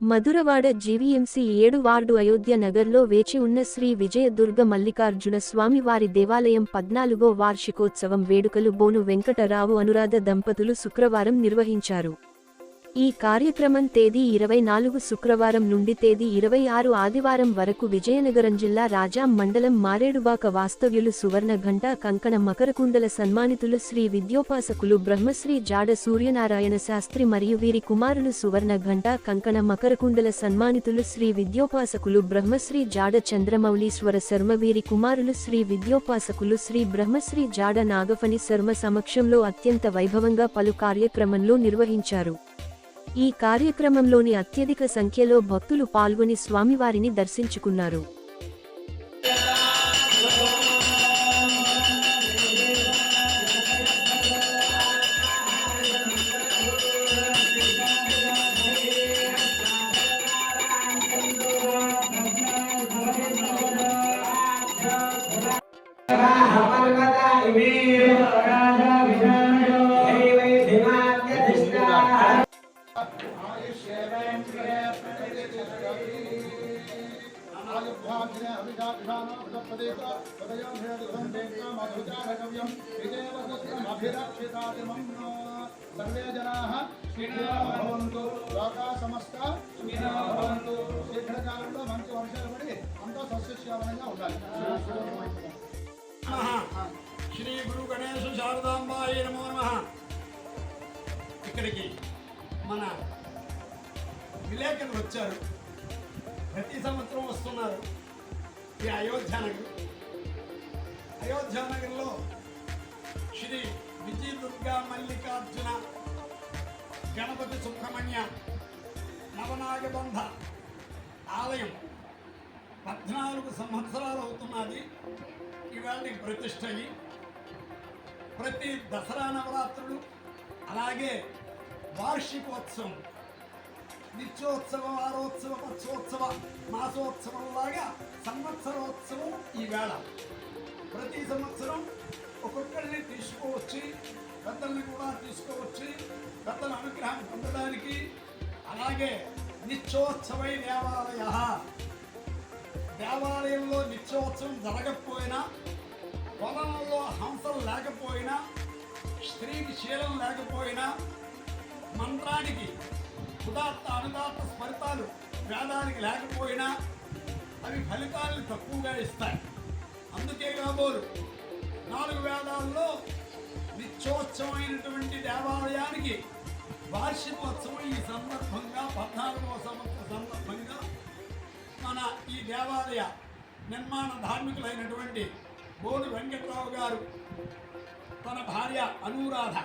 Madhurawada GVMC ఏడు ward Ayodhya నగర్లో వేచి ఉన్న శ్రీ విజయదుర్గ మల్లికార్జున స్వామివారి దేవాలయం పద్నాలుగో వార్షికోత్సవం వేడుకలు బోను వెంకటరావు అనురాధ దంపతులు శుక్రవారం నిర్వహించారు. ఈ కార్యక్రమం తేదీ ఇరవై నాలుగు శుక్రవారం నుండి తేదీ ఇరవై ఆరు ఆదివారం వరకు విజయనగరం జిల్లా రాజా మండలం మారేడువాక వాస్తవ్యులు సువర్ణ ఘంట కంకణ మకరకుండల సన్మానితులు శ్రీ విద్యోపాసకులు బ్రహ్మశ్రీ జాడ సూర్యనారాయణ శాస్త్రి మరియు వీరి కుమారులు సువర్ణ ఘంట కంకణ మకరకుండల సన్మానితులు శ్రీ విద్యోపాసకులు బ్రహ్మశ్రీ జాడ చంద్రమౌళీశ్వర శర్మ వీరి కుమారులు శ్రీ విద్యోపాసకులు శ్రీ బ్రహ్మశ్రీ జాడ నాగఫణి శర్మ సమక్షంలో అత్యంత వైభవంగా పలు కార్యక్రమంలో నిర్వహించారు. ఈ కార్యక్రమంలోని అత్యధిక సంఖ్యలో భక్తులు పాల్గొని స్వామివారిని దర్శించుకున్నారు. సర్వే జనాః సుఖినో భవంతు లోకా సమస్త సుఖినో భవంతు శీఘ్రకాలంలో మంచి వర్షాలు పడి అంతా సస్యశ్యామలంగా ఉండాలి శ్రీ గురు గణేశ శారదాంబాయి నమో నమ ఇక్కడికి మన విలేకరులు వచ్చారు. ప్రతి సంవత్సరం వస్తున్నారు ఈ అయోధ్యానగర్ అయోధ్యానగర్లో శ్రీ విజయ దుర్గా మల్లికార్జున గణపతి సుబ్రహ్మణ్య నవనాగబంధ ఆలయం పద్నాలుగు సంవత్సరాలు అవుతున్నది. ఇవాళ ప్రతిష్ట అయ్యి ప్రతి దసరా నవరాత్రులు అలాగే వార్షికోత్సవం నిత్యోత్సవ వారోత్సవ పక్షోత్సవ మాసోత్సవంలాగా సంవత్సరోత్సవం ఈ వేళ. ప్రతి సంవత్సరం ఒక్కొక్కరిని తీసుకువచ్చి పెద్దల్ని కూడా తీసుకువచ్చి పెద్దల అనుగ్రహం పొందడానికి అలాగే నిత్యోత్సవై దేవాలయ దేవాలయంలో నిత్యోత్సవం జరగకపోయినా పొలంలో హంసలు లేకపోయినా స్త్రీకి శీలం లేకపోయినా మంత్రానికి ఉదాత్త అనుదాత్త స్మరితాలు వేదానికి లేకపోయినా అవి ఫలితాలను తక్కువగా ఇస్తాయి. అందుకే కాబోలు నాలుగు వేదాల్లో నిత్యోత్సవమైనటువంటి దేవాలయానికి వార్షికోత్సవం ఈ సందర్భంగా పద్నాలుగవ సంవత్సర సందర్భంగా మన ఈ దేవాలయ నిర్మాణ ధార్మికులైనటువంటి బోడి వెంకట్రావు గారు తన భార్య అనురాధ.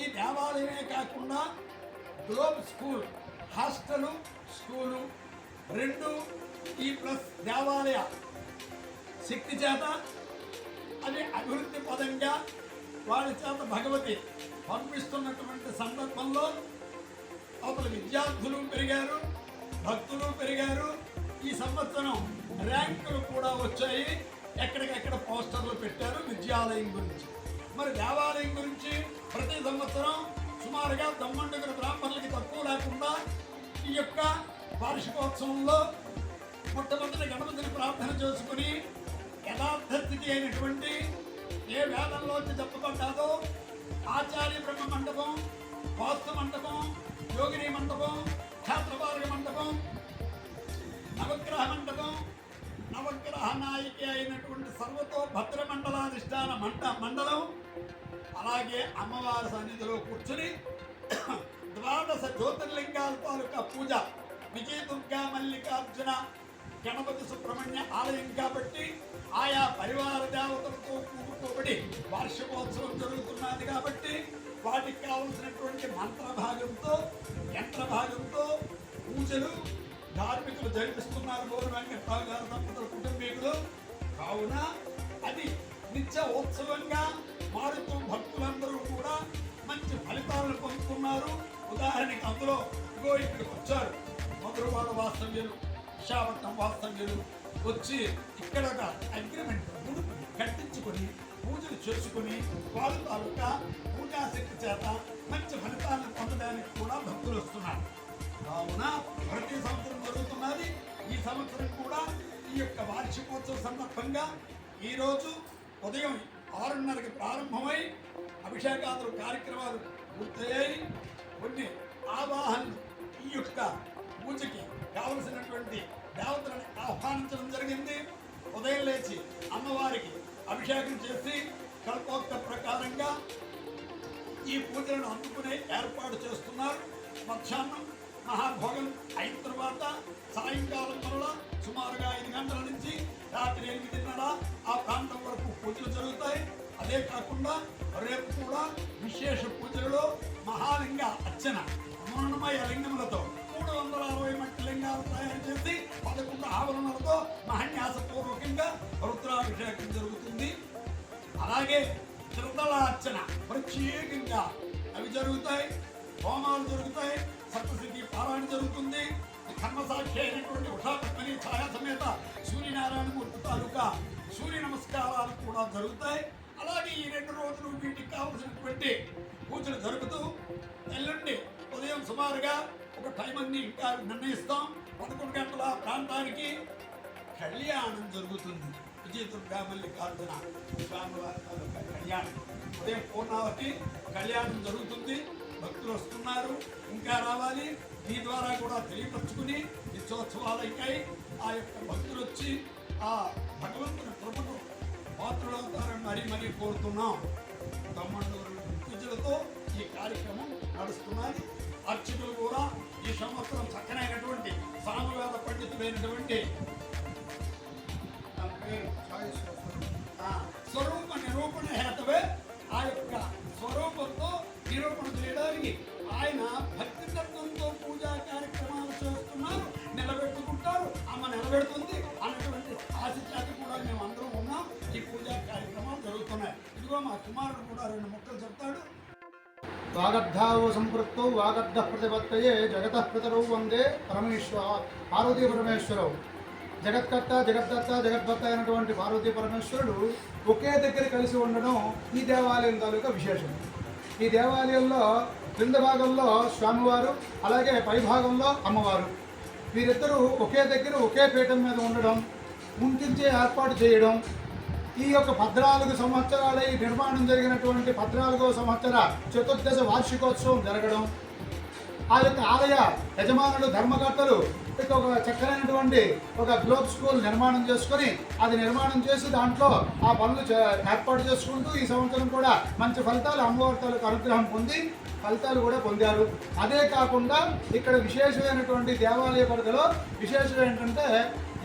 ఈ దేవాలయమే కాకుండా గ్లోబ్ స్కూల్ హాస్టలు స్కూలు రెండు ఈ ప్లస్ దేవాలయ శక్తి చేత అది అభివృద్ధి పదంగా వారి చేత భగవతి పంపిస్తున్నటువంటి సందర్భంలో అప్పుడు విద్యార్థులు పెరిగారు భక్తులు పెరిగారు. ఈ సంవత్సరం ర్యాంకులు కూడా వచ్చాయి. ఎక్కడికెక్కడ పోస్టర్లు పెట్టారు విద్యాలయం గురించి. మరి దేవాలయం గురించి ప్రతి సంవత్సరం సుమారుగా దమ్మండుగుల బ్రాహ్మణులకి తక్కువ లేకుండా ఈ యొక్క వార్షికోత్సవంలో మొట్టమొదటి గణపతిని ప్రార్థన చేసుకుని యథార్థస్థితి అయినటువంటి ఏ వేదంలోంచి చెప్పబడ్డాదో ఆచార్య బ్రహ్మ మండపం వాస్తు మండపం యోగిని మండపం ఛాత్రవార్గ మండపం నవగ్రహ మండపం నవగ్రహ నాయకి అయినటువంటి సర్వతో భద్ర మండలాధిష్టాన మండ మండలం అలాగే అమ్మవారి సన్నిధిలో కూర్చుని ద్వాదశ జ్యోతిర్లింగాల తాలూకా పూజ. విజయ దుర్గా మల్లికార్జున గణపతి సుబ్రహ్మణ్య ఆలయం కాబట్టి ఆయా పరివార దేవతలతో కూడుకోబడి వార్షికోత్సవం జరుగుతున్నది కాబట్టి వాటికి కావలసినటువంటి మంత్ర భాగంతో యంత్ర భాగంతో పూజలు ధార్మికులు జరిపిస్తున్నారు. గౌరవ వెంకట్రావు గారు దంపతుల కుటుంబీకులు. కావున అది నిత్య ఉత్సవంగా మారుతూ భక్తులందరూ కూడా మంచి ఫలితాలను పొందుతున్నారు. ఉదాహరణకి అందులో ఇగో ఇక్కడికి వచ్చారు. మధురవాడ వాస్తవ్యులు విశాఖపట్నం వాస్తవ్యులు వచ్చి ఇక్కడ ఒక అగ్రిమెంట్ కట్టించుకొని పూజలు చేసుకుని వారి తాలూకా పూజాశక్తి చేత మంచి ఫలితాలను పొందడానికి కూడా భక్తులు వస్తున్నారు. కావున ప్రతి సంవత్సరం జరుగుతున్నది. ఈ సంవత్సరం కూడా ఈ యొక్క వార్షికోత్సవ సందర్భంగా ఈరోజు ఉదయం ఆరున్నరకి ప్రారంభమై అభిషేకాదులు కార్యక్రమాలు పూర్తయ్యాయి. కొన్ని ఆవాహనలు ఈ యొక్క పూజకి కావలసినటువంటి దేవతలను ఆహ్వానించడం జరిగింది. ఉదయం లేచి అమ్మవారికి అభిషేకం చేసి కల్పోక్త ప్రకారంగా ఈ పూజలను అందుకునే ఏర్పాటు చేస్తున్నారు. మధ్యాహ్నం మహాభోగం అయిన తర్వాత సాయంకాలం మరలా సుమారుగా ఐదు గంటల నుంచి రాత్రి ఎనిమిదిన్నర ఆ ప్రాంతం వరకు పూజలు జరుగుతాయి. అదే కాకుండా రేపు కూడా విశేష పూజలలో మహాలింగ అర్చన అమరణమయ లింగములతో మూడు వందల అరవై మట్టి లింగాలు తయారు చేసి పదకొండు ఆవరణలతో మహాన్యాసపూర్వకంగా రుద్రాభిషేకం జరుగుతుంది. అలాగే త్రిదళార్చన ప్రత్యేకంగా అవి జరుగుతాయి. హోమాలు జరుగుతాయి. సరస్వతికి పారాయణ జరుగుతుంది. కర్మసాక్షి అయినటువంటి ఉషాపత్ని ఛాయా సమేత సూర్యనారాయణమూర్తి తాలూకా సూర్య నమస్కారాలు కూడా జరుగుతాయి. అలాగే ఈ రెండు రోజులు వీటికి కావలసినటువంటి పూజలు జరుగుతూ ఎల్లుండి ఉదయం సుమారుగా ఒక టైం అన్ని ఇంకా నిర్ణయిస్తాం. పదకొండు గంటల ప్రాంతానికి కళ్యాణం జరుగుతుంది. విజయదుర్గా మల్లికార్జున స్వామివారి కళ్యాణం. ఉదయం పూర్ణావతి కళ్యాణం జరుగుతుంది. భక్తులు వస్తున్నారు. ఇంకా మీ ద్వారా కూడా తెలియపరచుకుని ఈ అయికాయి ఆ యొక్క భక్తులు వచ్చి ఆ భగవంతుని కృపకు పాత్రులవుతారని మరీ మరీ కోరుతున్నాం. తమ్మండూరు పూజలతో ఈ కార్యక్రమం నడుస్తున్నది. అర్చకులు కూడా ఈ సంవత్సరం చక్కనైనటువంటి సామవేద పండితులైనటువంటి స్వరూప నిరూపణ హేతవే వాగర్ధావు సంపృక్తౌ వాగద్ధ ప్రతిపత్తయే జగత పితరౌ వందే పరమేశ్వర పార్వతీ పరమేశ్వరవు జగత్కర్త జగద్దత్త జగద్భర్త అయినటువంటి పార్వతీ పరమేశ్వరుడు ఒకే దగ్గర కలిసి ఉండడం ఈ దేవాలయం తాలూకా విశేషం. ఈ దేవాలయంలో క్రింద భాగంలో స్వామివారు అలాగే పై భాగంలో అమ్మవారు. వీరిద్దరూ ఒకే దగ్గర ఒకే పీఠం మీద ఉండడం ఉంటించే ఏర్పాటు చేయడం ఈ యొక్క పద్నాలుగు సంవత్సరాల ఈ నిర్మాణం జరిగినటువంటి పద్నాలుగో సంవత్సర చతుర్దశ వార్షికోత్సవం జరగడం ఆ యొక్క ఆలయ యజమానులు ధర్మకర్తలు ఇక ఒక చక్కనైనటువంటి ఒక గ్లోబ్ స్కూల్ నిర్మాణం చేసుకొని అది నిర్మాణం చేసి దాంట్లో ఆ పనులు చే- ఏర్పాటు చేసుకుంటూ ఈ సంవత్సరం కూడా మంచి ఫలితాలు అమ్మవారి అనుగ్రహం పొంది ఫలితాలు కూడా పొందారు. అదే కాకుండా ఇక్కడ విశేషమైనటువంటి దేవాలయ పరిధిలో విశేషం ఏంటంటే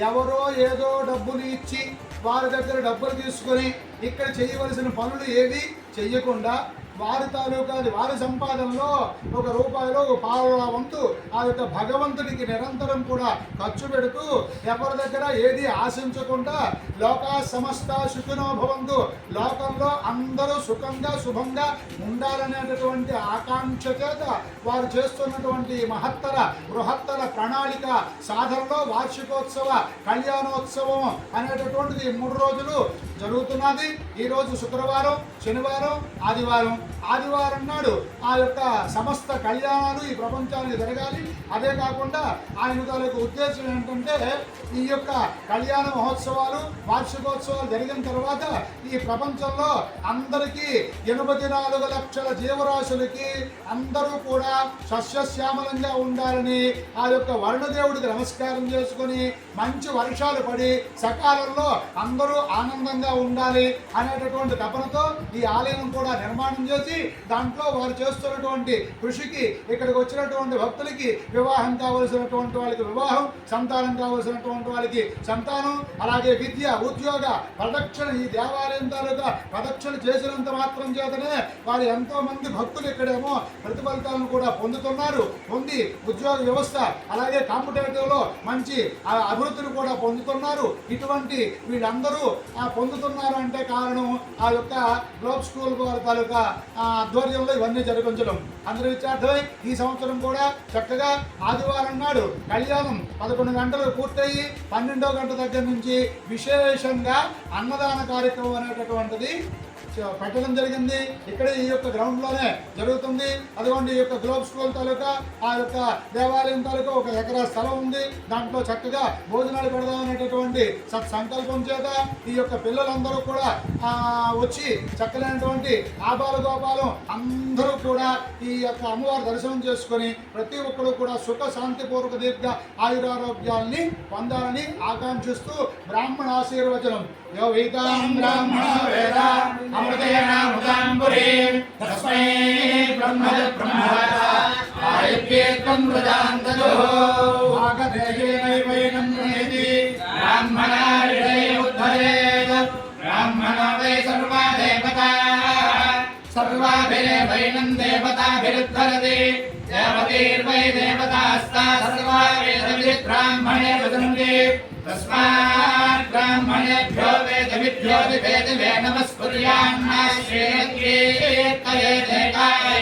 ఎవరో ఏదో డబ్బులు ఇచ్చి వారి దగ్గర డబ్బులు తీసుకొని ఇక్కడ చేయవలసిన పనులు ఏవి? చెయ్యకుండా వారి తాలూకా వారి సంపాదనలో ఒక రూపాయలో ఒక పావుల వంతు ఆ యొక్క భగవంతుడికి నిరంతరం కూడా ఖర్చు పెడుతూ ఎవరి దగ్గర ఏది ఆశించకుండా లోక సమస్త సుఖినోభవంతు లోకంలో అందరూ సుఖంగా శుభంగా ఉండాలనేటటువంటి ఆకాంక్ష చేత వారు చేస్తున్నటువంటి మహత్తర బృహత్తర ప్రణాళిక సాధనలో వార్షికోత్సవ కళ్యాణోత్సవం అనేటటువంటిది మూడు రోజులు జరుగుతున్నది. ఈరోజు శుక్రవారం శనివారం ఆదివారం. ఆదివారం నాడు ఆ యొక్క సమస్త కళ్యాణాలు ఈ ప్రపంచానికి జరగాలి. అదే కాకుండా ఆయన తాలూకు ఉద్దేశం ఏంటంటే ఈ యొక్క కళ్యాణ మహోత్సవాలు వార్షికోత్సవాలు జరిగిన తర్వాత ఈ ప్రపంచంలో అందరికీ ఎనభై నాలుగు లక్షల జీవరాశులకి అందరూ కూడా సస్యశ్యామలంగా ఉండాలని ఆ యొక్క వరుణదేవుడికి నమస్కారం చేసుకొని మంచి వర్షాలు పడి సకాలంలో అందరూ ఆనందంగా ఉండాలి అనేటటువంటి తపనతో ఈ ఆలయం కూడా నిర్మాణం చేసి దాంట్లో వారు చేస్తున్నటువంటి కృషికి ఇక్కడికి వచ్చినటువంటి భక్తులకి వివాహం కావలసినటువంటి వాళ్ళకి వివాహం సంతానం కావలసినటువంటి వాళ్ళకి సంతానం అలాగే విద్య ఉద్యోగ ప్రదక్షిణ ఈ దేవాలయం తాలూకా ప్రదక్షిణ చేసినంత మాత్రం చేతనే వారు ఎంతో మంది భక్తులు ఇక్కడేమో ప్రతిఫలితాలను కూడా పొందుతున్నారు. పొంది ఉద్యోగ వ్యవస్థ అలాగే కాంపిటేటివ్లో మంచి అభివృద్ధిని కూడా పొందుతున్నారు. ఇటువంటి వీళ్ళందరూ పొందుతున్నారు అంటే కారణం ఆ యొక్క గ్లోబ్ స్కూల్ వారి తాలూకా ఆధ్వర్యంలో ఇవన్నీ జరిపించడం అందరి విద్యార్థులై ఈ సంవత్సరం కూడా చక్కగా ఆదివారం నాడు కళ్యాణం పదకొండు గంటలు పూర్తయి పన్నెండో గంట దగ్గర నుంచి విశేషంగా అన్నదాన కార్యక్రమం అనేటటువంటిది పెట్టడం జరిగింది. ఇక్కడ ఈ యొక్క గ్రౌండ్లోనే జరుగుతుంది. అదిగోండి ఈ యొక్క గ్లోబ్ స్కూల్ తాలూకా ఆ యొక్క దేవాలయం తాలూకా ఒక ఎకరా స్థలం ఉంది. దాంట్లో చక్కగా భోజనాలు పెడదాం అనేటటువంటి సత్సంకల్పం చేత ఈ యొక్క పిల్లలందరూ కూడా వచ్చి చక్కలైనటువంటి ఆబాల గోపాలం అందరూ కూడా ఈ యొక్క అమ్మవారి దర్శనం చేసుకొని ప్రతి ఒక్కరు కూడా సుఖ శాంతిపూర్వక దీర్ఘ ఆయురారోగ్యాల్ని పొందాలని ఆకాంక్షిస్తూ బ్రాహ్మణ ఆశీర్వచనం. బ్రాహ్మణ వేద. అమృతేనామృతాంబురే తస్మై బ్రహ్మ బ్రహ్మవాద ఆయుర్వేదం ప్రజాంతజో భాగదేయేనైవైనం ప్రణేతి బ్రాహ్మణారిడై సర్వాభిరేవైనం దేవతాభిరుద్ధరతి దేవతీర్వై దేవతాస్తా సర్వా వేదవిద్ బ్రాహ్మణే వదంతి తస్మాత్ బ్రాహ్మణేభ్యో వేదవిభ్యో వేదవే నమస్కుర్యాన్నాశ్రేయత్యేత్తయే దేవాయ